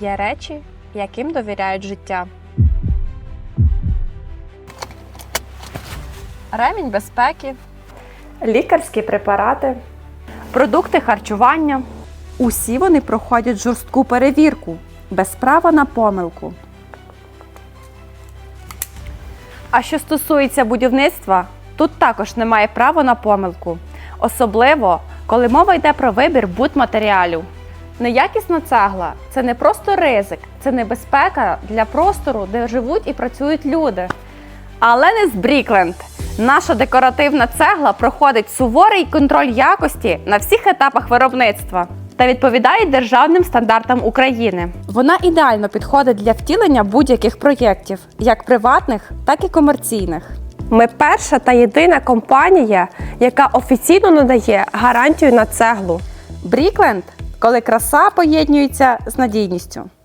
Є речі, яким довіряють життя. Ремінь безпеки, лікарські препарати, продукти харчування. Усі вони проходять жорстку перевірку без права на помилку. А що стосується будівництва, тут також немає права на помилку, особливо коли мова йде про вибір будматеріалів. Неякісна цегла це не просто ризик, це небезпека для простору, де живуть і працюють люди. Але не з Брікленд. Наша декоративна цегла проходить суворий контроль якості на всіх етапах виробництва та відповідає державним стандартам України. Вона ідеально підходить для втілення будь-яких проєктів, як приватних, так і комерційних. Ми перша та єдина компанія, яка офіційно надає гарантію на цеглу. Брікленд, коли краса поєднюється з надійністю.